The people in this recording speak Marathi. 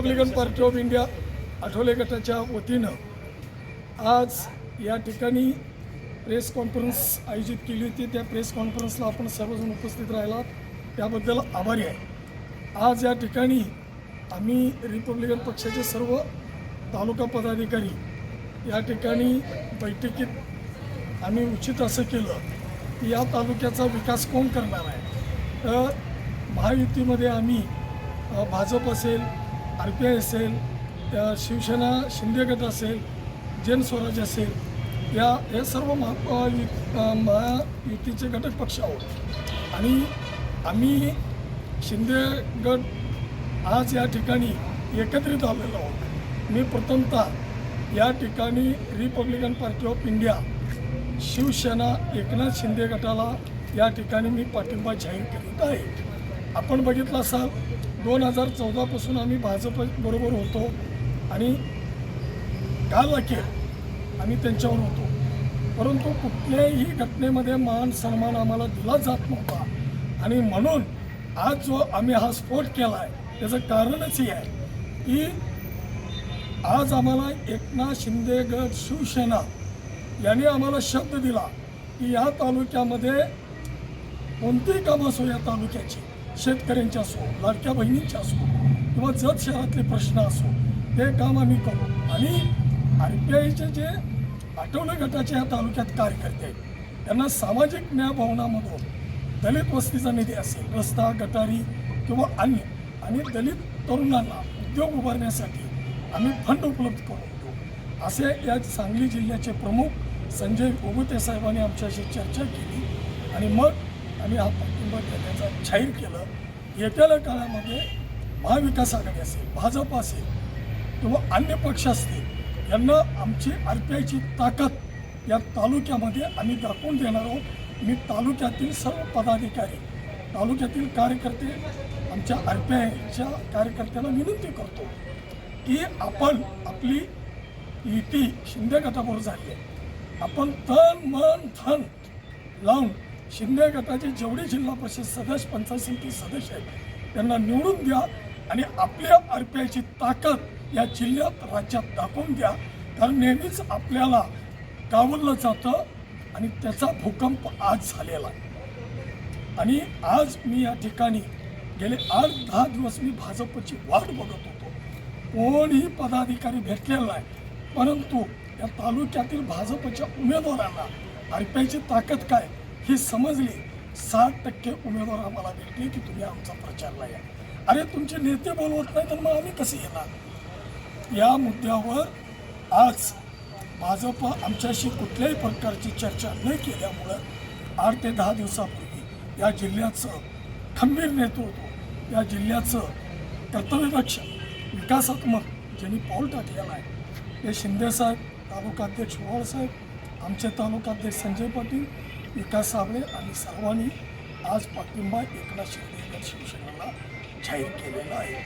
Republican party of India Athawale गटाच्या वतीनं आज या ठिकाणी प्रेस कॉन्फरन्स आयोजित केली होती. त्या प्रेस कॉन्फरन्सला आपण सर्वजण उपस्थित राहिला त्याबद्दल आभारी आहे. आज या ठिकाणी आम्ही रिपब्लिकन पक्षाचे सर्व तालुका पदाधिकारी या ठिकाणी बैठकीत आम्ही उचित असं केलं की या तालुक्याचा विकास कोण करणार आहे? तर महायुतीमध्ये आम्ही भाजप असेल आर पी आय असेल शिवसेना शिंदे गट असेल जनस्वराज असेल या हे सर्व महा यु- महायुतीचे घटक पक्ष आहोत. आणि आम्ही शिंदे गट आज या ठिकाणी एकत्रित आलेलो आहोत. मी प्रथमतः या ठिकाणी Republican party of India Shiv Sena Eknath Shinde गटाला या ठिकाणी मी पाठिंबा जाहीर करीत आहे. आपण बघितलं असाल दोन हजार चौदापासून आम्ही भाजप बरोबर होतो आणि काल अखेर आम्ही त्यांच्यावर होतो. परंतु कुठल्याही घटनेमध्ये मान सन्मान आम्हाला दिला जात नव्हता. आणि म्हणून आज जो आम्ही हा स्फोट केला आहे त्याचं कारणच हे आहे की आज आम्हाला एकनाथ शिंदे गट शिवसेना यांनी आम्हाला शब्द दिला की या तालुक्यामध्ये कोणतीही कामं असो या तालुक्याची. शेतकऱ्यांची असो लाडक्या बहिणींचे असो किंवा जत शहरातले प्रश्न असो ते काम आम्ही करू. आणि आर पी आयचे जे आठवले गटाचे या तालुक्यात कार्यकर्ते आहेत त्यांना सामाजिक न्याय भवनामधून दलित वस्तीचा निधी असेल रस्ता गटारी किंवा अन्य आणि दलित तरुणांना उद्योग उभारण्यासाठी आम्ही फंड उपलब्ध करून देऊ. असे या सांगली जिल्ह्याचे प्रमुख संजय गोगुते साहेबांनी आमच्याशी चर्चा केली. आणि मग आम्ही हा पाठिंबा देण्याचा जाहीर केलं येत्याला काळामध्ये महाविकास आघाडी असेल भाजप असेल किंवा अन्य पक्ष असतील यांना आमची आर पी आयची ताकद या तालुक्यामध्ये आम्ही दाखवून देणार आहोत. मी तालुक्यातील सर्व पदाधिकारी तालुक्यातील कार्यकर्ते आमच्या आर पी आयच्या कार्यकर्त्यांना विनंती करतो की आपण आपली युती शिंदे गटाबरोबर झाली आहे आपण तन मन धन लावून शिंदे गटाचे जेवढे जिल्हा परिषद सदस्य पंचायत समिती सदस्य आहेत त्यांना निवडून द्या आणि आपल्या अर्प्याची पी आयची ताकद या जिल्ह्यात राज्यात दाखवून द्या. कारण नेहमीच आपल्याला डावललं जातं आणि त्याचा भूकंप आज झालेला आहे. आणि आज मी या ठिकाणी गेले आठ दहा दिवस मी भाजपची वाट बघत होतो. कोणीही पदाधिकारी भेटलेला नाही. परंतु या तालुक्यातील भाजपच्या उमेदवारांना आर पी आयची ताकद काय? ही समजली. साठ टक्के उमेदवार आम्हाला भेटले की तुम्ही आमचा प्रचारला या अरे तुमचे नेते बोलवत नाही तर मग आम्ही कसे येणार? या मुद्द्यावर आज भाजप आमच्याशी कुठल्याही प्रकारची चर्चा न केल्यामुळं आठ ते दहा दिवसापूर्वी या जिल्ह्याचं खंबीर नेतृत्व या जिल्ह्याचं कर्तव्यदक्ष विकासात्मक ज्यांनी पाऊल टाकलेलं आहे ते शिंदेसाहेब तालुकाध्यक्ष वळसाहेब आमचे तालुकाध्यक्ष संजय पाटील विकास साबळे आणि सर्वांनी आज पाठिंबा एकनाथ शिंदे या शिवसेनेला जाहीर केलेला आहे.